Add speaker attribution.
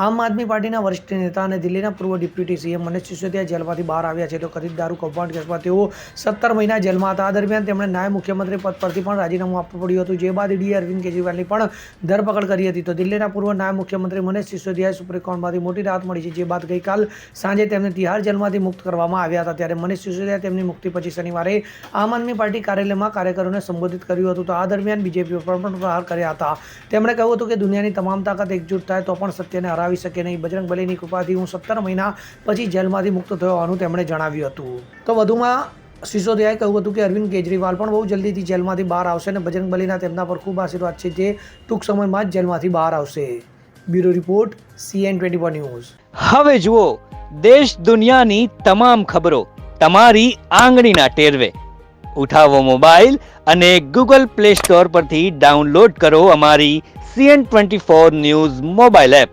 Speaker 1: આમ આદમી પાર્ટીના વરિષ્ઠ નેતા અને દિલ્હીના પૂર્વ ડેપ્યુટી સીએમ મનીષ સિસોદિયા જેલમાંથી બહાર આવ્યા છે. તો કથિત દારૂ કૌભાંડ કેસમાં તેઓ સત્તર મહિના જેલમાં હતા. આ દરમિયાન તેમણે નાયબ મુખ્યમંત્રી પદ પરથી પણ રાજીનામું આપવું પડ્યું હતું. જે બાદ ઈડીએ અરવિંદ કેજરીવાલની પણ ધરપકડ કરી હતી. તો દિલ્હીના પૂર્વ નાયબ મુખ્યમંત્રી મનીષ સિસોદિયાએ સુપ્રીમ કોર્ટમાંથી મોટી રાહત મળી છે. જે બાદ ગઈકાલ સાંજે તેમને તિહાર જેલમાંથી મુક્ત કરવામાં આવ્યા હતા. ત્યારે મનીષ સિસોદિયા તેમની મુક્તિ પછી શનિવારે આમ આદમી પાર્ટી કાર્યાલયમાં કાર્યકરોને સંબોધિત કર્યું હતું. તો આ દરમિયાન બીજેપી પણ પ્રહાર કર્યા હતા. તેમણે કહ્યું હતું કે દુનિયાની તમામ તાકાત એકજૂટ થાય તો પણ સત્યને હરાવી શકે નહીં. બજરંગ બલીની કૃપાથી હું સત્તર મહિના પછી જેલમાંથી મુક્ત થયો હોવાનું તેમણે જણાવ્યું હતું. તો વધુમાં સિસોદિયાએ કહ્યું હતું કે અરવિંદ કેજરીવાલ પણ બહુ જલ્દીથી જેલમાંથી બહાર આવશે અને બજરંગ બલીના તેમના પર ખૂબ આશીર્વાદ છે જે ટૂંક સમયમાં જ જેલમાંથી બહાર આવશે. Bureau report, CN twenty news.
Speaker 2: હવે જુઓ, દેશ દુનિયાની તમામ ખબરો તમારી આંગળીના ટેરવે. ઉઠાવો મોબાઈલ અને ગૂગલ પ્લે સ્ટોર પરથી ડાઉનલોડ કરો અમારી CN twenty four news mobile app.